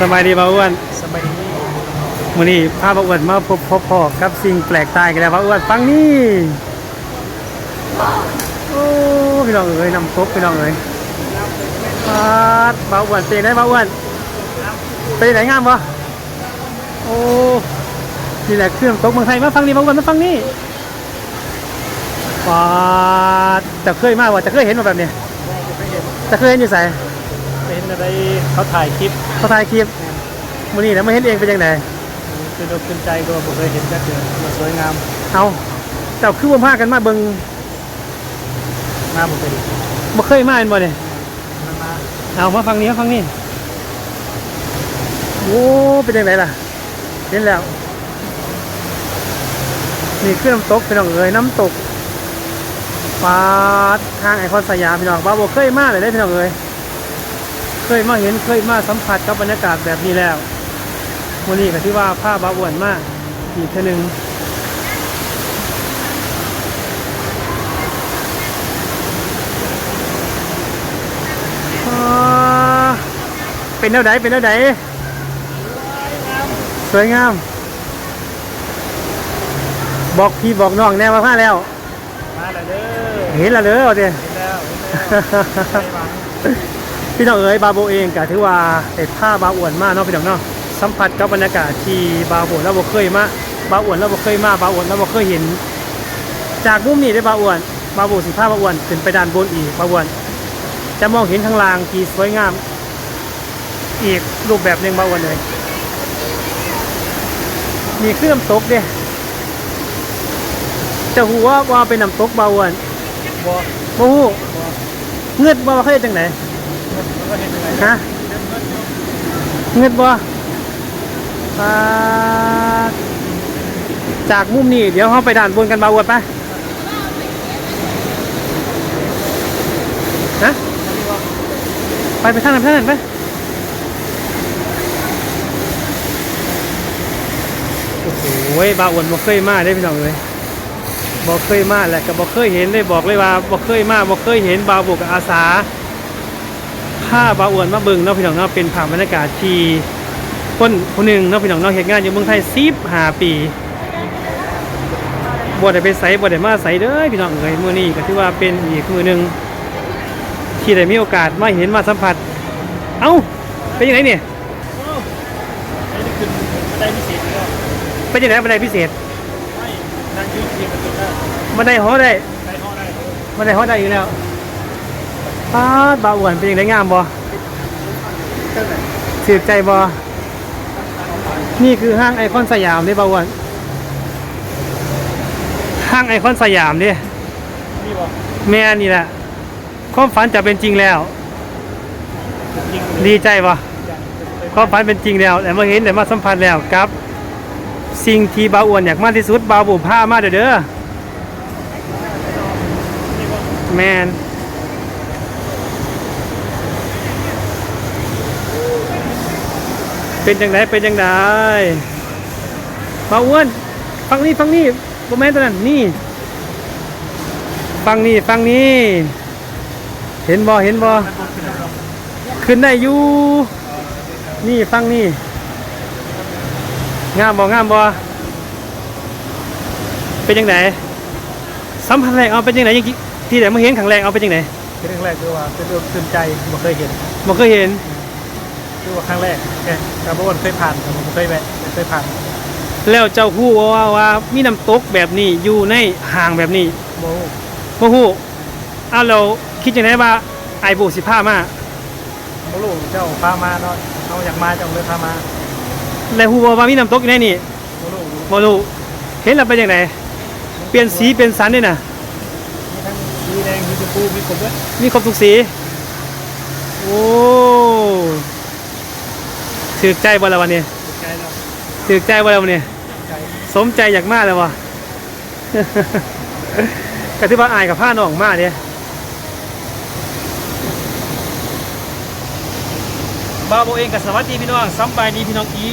สบายดีบ่าวอ้วนสบายดีมื้อนี้พาบ่าวอ้วนมาพบพบพ่อกับสิ่งแปลกตายกันแล้วบ่าวอ้วนฟังนี่โอ้พี่น้องเอ้ยน้ำตกพี่น้องเอ้ยปาดบ่าวอ้วนเป็นได้บ่าวอ้วนเป็นไหนงามบ่โอ้นี่แหละเครื่องตกเมืองไทยมาฟังนี่บ่าวอ้วนมาฟังนี่ปาดจะเคยมาว่าจะเคยเห็นมาแบบนี้จะเคยเห็นอยู่ไส เป็นอะไรเขาถ่ายคลิปเขาถ่ายคลิปมื้อนี้แล้วมาเห็นเองเป็นจังไดคือเราขึ้นใจก็ผมเคยเห็นแค่เดือมันสวยงาม เอาเจ้าคือบ่พากันมาเบิ่งหน้าผมเคยเห็นบ่เคยมาเห็นบ่เนี่ยเอามาฟังนี้มาฟังนี้โอ้เป็นยังไงล่ะเห็นแล้วนี่คือน้ำตกพี่น้องเอ๋ยน้ำตกปาดทางไอคอนสยามพี่น้องบ้าบ่เคยมาเลยได้พี่น้องเอ๋ย เคยมาเห็นเคยมาสัมผัสกับบรรยากาศแบบนี้แล้ววันนี้ก็ที่ว่าผ้าบาอ้วนมากอีกเท่านึงอ่าเป็นแนวไหนเป็นแนวไหนสวยงาม บอกพี่บอกน้องแน่ว่าพาแล้วมาแล้วเด้อเห็นและเลยเอาเดีเห็นแล้วเห็นแล้วใจหวัง พี่น้องเอ๋ยบาโบเองก็ถือว่าเป็นผ้าบาอ้วนมากเนาะพี่น้องเนาะสัมผัสกับบรรยากาศที่บาโบแล้วบ่เคยมาบาอ้วนแล้วบ่เคยมาบาอ้วนแล้วบ่เคยเห็น จากมุมนี้ได้บาอ้วนบาโบสิผ้าบาอ้วนขึ้นไปด้านบนอีกบาอ้วน จะมองเห็นข้างล่างที่สวยงาม อีกรูปแบบหนึ่งบาอ้วนเลยนี่คือน้ำตกเด้จะหูว่าว่าเป็นน้ำตกบาอ้วนบ่ฮู้เงือดบ่ว่าเขาเฮ็ดจังไหน ฮะเงิดบ่ปาจากมุมนี้เดี๋ยวเราไปด่านบนกันบาอวดไปฮะไปไปทางนั้นไปทางนั้นไปโอ้โหบาอวดบ่เคยมาได้พี่น้องเลยบ่เคยมาแหละก็บ่เคยเห็นเลยบอกเลยว่าบ่เคยมาบ่เคยเห็นบาวบุกบอาสา ผ้าบาอวนมาเบิ่งเนาะพี่น้องเนาะเป็นภาพบรรยากาศที่คนคนหนึ่งเนาะพี่น้องเนาะเหตุงานอยู่เมืองไทยสิบห้าปีบ่ได้ไปไสบ่ได้มาไสเด้อพี่น้องเอ้ยมื้อนี้ก็ถือว่าเป็นอีกมื้อหนึงที่ได้มีโอกาสมาเห็นมาสัมผัส เอ้าเป็นยังไงเนี่ยไอ้นี่คือบันไดพิเศษก็เป็นยังไงบันไดพิเศษไม่นั่งยืนเทียบกันจนได้บันไดหอได้ไปห้องได้บันไดหอได้อยู่แล้ว ป้าดบาอวนเป็นยังไงงามบ่เท่าไหร่สืบใจบ่นี่คือห้างไอคอนสยามเด้บาอวนห้างไอคอนสยามเด้นี่บอกแม่นี่แหละความฝันจะเป็นจริงแล้วจริงดีใจปะอย่างเป็นความฝันเป็นจริงแล้ว แต่มาเห็นแต่มาสัมผัสแล้วกับ สิ่งที่บาวอ้วนอยากมากที่สุดบาวบุผ้ามาเด้อเด้อนี่บอกแมน เป็นจังไดเป็นจังไดบาวอ้วนฟังนี่ฟังนี่โมแมนตัวนั้นนี่ ฟังนี่ฟังนี่ เห็นบ่เห็นบ่มันบนขึ้นแล้วขึ้นได้อยู่ นี่ฟังนี่งามบ่งามบ่เป็นยังไงสัมผัสแรกเอาเป็นยังไงยังที่ไหนมาเห็นครั้งแรกเอาเป็นยังไงเป็นเรื่องแรกคือว่าเป็นเรื่องตื่นใจผมเคยเห็นบ่เคยเห็นคือว่าครั้งแรกแก กระบวนเคยผ่านแต่ผมเคยแวะเคยผ่านแล้วเจ้าฮู้ว่าว่ามีน้ำตกแบบนี้อยู่ในห่างแบบนี้โมบ่ฮู้อ้าวเราคิดจังไดว่าไอ้บุสิพามาโมลูกเจ้าพามาเนาะเขาอยากมาเจ้าเลยพามาแล้วฮู้บ่ว่ามีน้ำตกอยู่ในนี่โมลูกบ่รู้เห็นแล้วเป็นจังไดเปลี่ยนสีเปลี่ยนสันด้วยน่ะมีทั้งมีแดงมีชมพูมีครบด้วยมีครบทุกสี โอ้ ถือใจบ่แล้ววันนี้ใจเราถือใจบ่แล้ววันนี้ใจสมใจอยากมาแล้วะก็ที่ว่าอายกับผ้าน้องมากเนี่ยบาโบเองกับสวัสดีพี่น้องซ้ำไปดีพี่น้องอี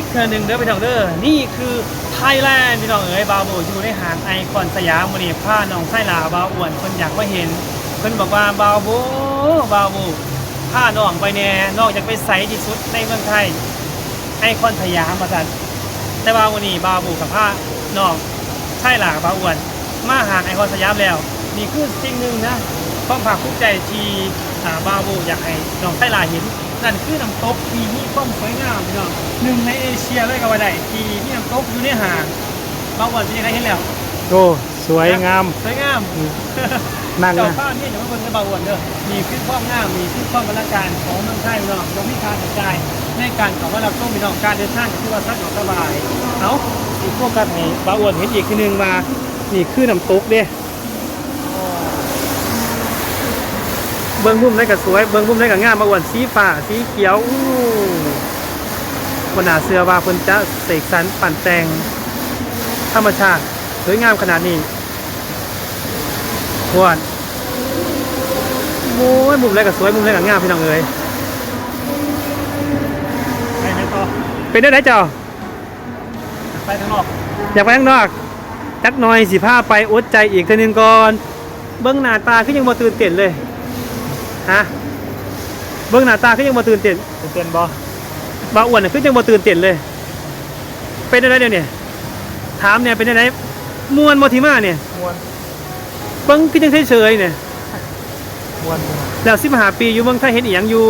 กเทื่อหนึ่งเด้อพี่น้องเด้อนี่คือไทยแลนด์พี่น้องเอ๋ยบาโบอยู่ในหางไอคอนสยามวันนี้ผ้าน้องไส้ลาบาอ้วนคนอยากมาเห็นเพิ่นบอกว่าบาโบบาโบ ผ้าน้องไปแน่น้องอยากไปใสที่สุดในเมืองไทยไอคอนสยามประจันแต่ว่าวันนี้บาวบูกับผ้าน้องใช่หล่ะบาวอ้วนมาหางไอคอนสยามแล้วนี่คือสิ่งหนึ่งนะความภาคภูมิใจที่อ่าบาวบูอยากให้น้องใช่หล่ะเห็นนั่นคือน้ำตกที่มีความสวยงามพี่น้องหนึ่งในเอเชียเลยก็ว่าได้ที่มีน้ำตกอยู่ในหางบาวอ้วนเป็นยังไงเห็นแล้วโอ้สวยงามสวยงาม นั่งเจ้านะข้าวเนี่ยอย่ามาเบิ่งในบาวนเด้อมีขึ้นความงามมีขึ้นความบรรณาการของเมืองไทยพี่น้องยังมีการกระจายในการของว่าเราต้องพี่น้องการเดินทางก็คือว่าสะดวกสบายเอาอีกพวกกันให้บาวนเห็นอีกทีหนึงมานี่คือน้ำตกเด้เบิ้งมุมได้ก็สวยเบิ้งมุมได้ก็งามบาวนสีฟ้าสีเขียวอู้บนหนาเสือว่าเพิ่นจะเสกสรรปั่นแต่งธรรมชาติสวยงามขนาดนี้ พวนโอ้ยมุมแรกก็สวยมุมแรกก็งามพี่น้องเอ้ยไปไหนต่อเป็นได้ไหนเจ้า ไปทางนอกอยากไปข้างนอกจักหน่อยสิพาไปอดใจอีกเทีนึงก่อน เบิ้งหน้าตาคือยังบ่ตื่นเต้นเลยฮะเบิ้งหน้าตาคือยังบ่ตื่นเต้นตื่นเต้นบ่บ่าวอ้วนน่ะคือยังบ่ตื่นเต้นเลย เป็นได้ไหนเดี๋ยวนี้ถามเนี่ยเป็นได้ไหนมวนบ่ที่มาเนี่ยมวน เบิ้งคือยังเฉยๆเนี่ยมวนแล้ว15ปีอยู่เมืองไทยเห็นอีหยังอยู่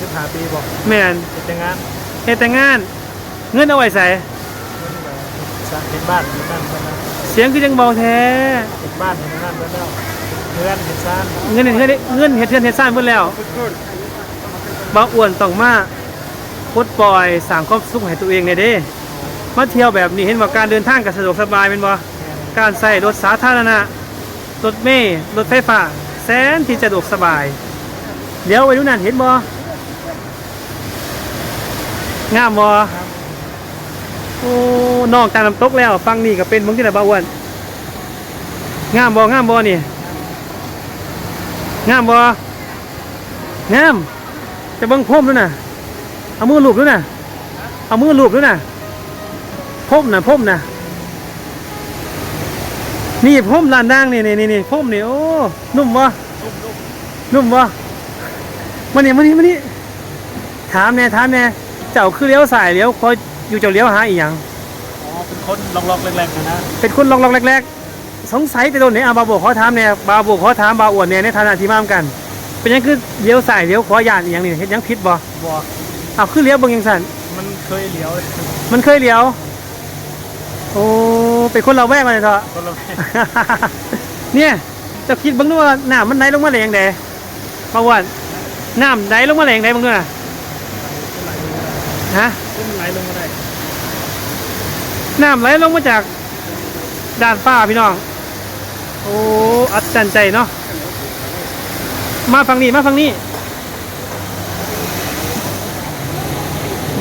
สิบห้าปีบ่แม่นเป็นแต่งงานเฮ็ดแต่งาน เงินเอาไว้ใส่สร้างเป็นบ้านเป็นนั่นเป็นนั่นเสียงคือยังเบาแท้เป็นบ้านเป็นนั่นเป็นแล้วเพื่อนเป็นซ่านเงินเฮ็ดเงินเฮ็ดเทือนเฮ็ดซ่านเพิ่นแล้วบ่อ้วนต้องมาปลดปล่อยสร้างความสุขให้ตัวเองในเด้มาเที่ยวแบบนี้เห็นว่าการเดินทางก็สะดวกสบายเป็นบ่การใส่รถสาธารณะ รถเมล์รถไฟฟ้าแสนที่สะดวกสบาย เดี๋ยวไปดูนั่นเห็นบ่งามบ่โอ้นอกจากน้ำตกแล้ว ฟังนี่ก็เป็นมืองที่ไหนบ่อ้วนงามบ่งามบ่นี่งามบ่งามจะเบิ่งพรมด้วยน่ะเอามือลูบด้วยน่ะเอามือลูบด้วยน่ะพรมน่ะพรมน่ะ นี่พรมลานด่างนี่นี่นี่นี่พรมนี่โอ้นุ่มบ่นุ่มบ่มานี่มานี่มานี่ถามแน่ถามแน่เจ้าคือเลี้ยวสายเลี้ยวคอยอยู่เจ้าเลี้ยวหาอีหยังอ๋อเป็นคนล็อกๆแรงๆนะนะเป็นคนลองลองแรกๆสงสัยแต่โดนเนี่ยอาบาโบขอถามเนี่ยบาโบขอถามบาอวดเนี่ยในฐานะที่มาเหมือนกัน เป็นหยังคือเลี้ยวสายเลี้ยวขวาย่านอหย่างนี้เห็นยังผิดบ่บ่อ้าวคือเลี้ยวเบางยังสันมันเคยเลี้ยวเลยมันเคยเลี้ยว โอ้ เป็นคนเราแวกมาเลยเถอะ คนละแม่ เนี่ยเจะคิดเบ้างด้วยว่าน้ำมันไหลลงมาแรงใดบาอวดน้ำไหลลงมาแรงใดบ้างด้วยฮะขึ้นไหลลงมาได้น้ำไหลลงมาจากด่านฟ้าพี่น้อง โอ้อัศจรรย์ใจเนาะมาฝั่งนี้มาฝั่งนี้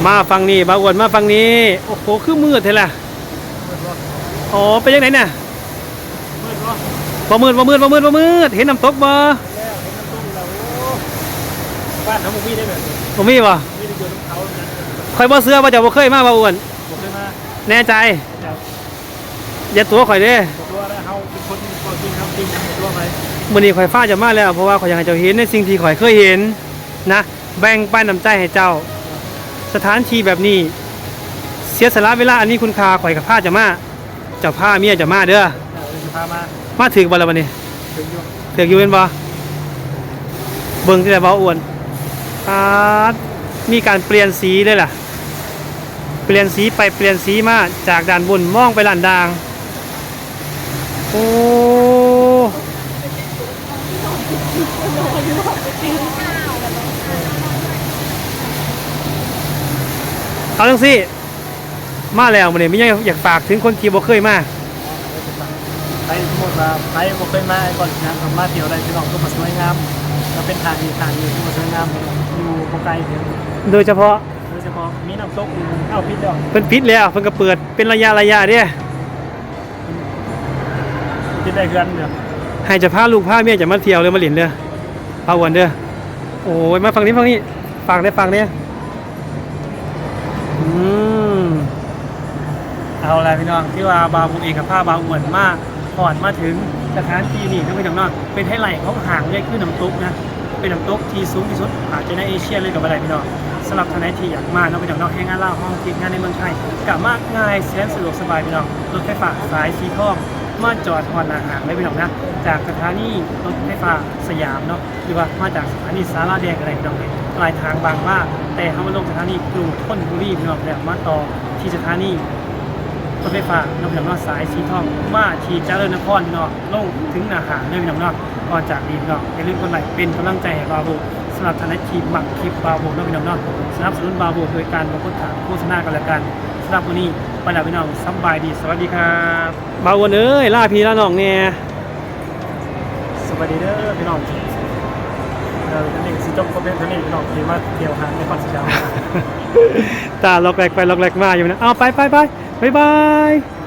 มาฝั่งนี้บาอวนมาฝั่งนี้ โอ้โหคือมืดเท่ล่ะมืดบ่ อ๋อไปยังไหนน่ะมืดบ่บ่มืดบ่มืดบ่มืดบ่มืดเห็นน้ำตกบ่แล้วเห็นน้ำต้มแล้วโอ้บ้านทั้งหมดมีได้แบบนี้บ่มีบ่มีได้อยู่น้ำเขานะคอยบ่เสื้อว่าจะบ่เคยมาบาอวนผมเคยมาแน่ใจจากอย่าตัวข่อยเด้ตัวแล้วเฮาเป็นคนคนจริงทำจริงทำตัวไปมื้อนี้ข่อยฟ้าจะมาแล้วเพราะว่าข่อยอยากให้เจ้าเห็นในสิ่งที่ข่อยเคยเห็นนะแบ่งปันน้ำใจให้เจ้า สถานที่แบบนี้ เสียสละเวลาอันนี้คุณค่าข่อยกับผ้าจะมาเจ้าผ้าเมียจะมาเด้อเดี๋ยวจะพามามาถึงบ่ละวันนี้ถึงอยู่ถึงอยู่เป็นบ่เบิ่งที่ไหนบ่อ้วนอาดมีการเปลี่ยนสีเลยล่ะ เปลี่ยนสีไปเปลี่ยนสีมาจากด้านบนมองไปด้านด่าง โอ้เอาจังสิ มาแล้วมันนี่มีหยังอยากฝากถึงคนที่บ่เคยมาไปหมดมาไปบ่เคยมาไอ้ก่อนนะมาเที่ยวได้พี่น้องก็มาสวยงามก็เป็นทางดีทางดีที่มาสวยงามอยู่บ่ไกลเพียงโดยเฉพาะโดยเฉพาะมีน้ำตกอยู่เอ้าพิษดอกเพิ่นปิดแล้วเพิ่นก็เปิดเป็นระยะระยะเด้พิษได้เฮือนเด้อให้จะพาลูกพาเมียจะมาเที่ยวเลยมาหลินเด้อพาวันเด้อโอ้ยมาฝั่งนี้ฝั่งนี้ฝากได้ฝากเนี่ยอืม เอาละพี่น้องที่ว่าบาวบุเองกับผ้าบาวอวนมากก่อนมาถึงสถานที่นี่ทั้งพี่น้องเนาะเป็นไฮไลท์ของหางใหญ่ขึ้นน้ำตุกนะเป็นน้ำตกที่สูงที่สุดอาจจะในเอเชียเลยกับอะไรพี่น้องสำหรับท่านใดที่อยากมาเนาะพี่น้องนาะแห่งานล่าห้องทิพย์งานในเมืองไทยกะมากง่ายแสนสะดวกสบายพี่น้องรถไฟฟ้าสายสีทองมาจอดฮอนหนาหางเลยพี่น้องนะจากสถานีรถไฟฟ้าสยามเนาะหรือว่ามาจากสถานีสาราแดงอะไรพี่น้องเลยปลายทางบางว่าแต่เขามาลงสถานีกรุงธนบุรีพี่น้องแล้วมาต่อที่สถานี รถไฟฟ้าน้องพี่น้องเนาะสายสีทองมาที่เจริญนครพี่น้องลงถึงนาหารเลยพี่น้องเนาะก่อนจากนี้พี่น้องอย่าลืมกดไลค์เป็นกำลังใจให้บาโบสำหรับท่านที่หมักคลิปบาโบเนาะพี่น้องเนาะสนับสนุนบาโบโดยการบอกถามโฆษณากันแล้วกันสำหรับวันนี้ไปแล้วพี่น้องสำบายดีสวัสดีครับบาวนเอ้ยล่าพี่ล่าน้องเนี่ยสวัสดีเด้อพี่น้องเออนี่สิจบคอมเมนต์เท่านี้พี่น้องที่มาเที่ยวหาดในคอนสยามตาล็อกแรกไปล็อกแรกมาอยู่นะเอาไปไปไป บายบาย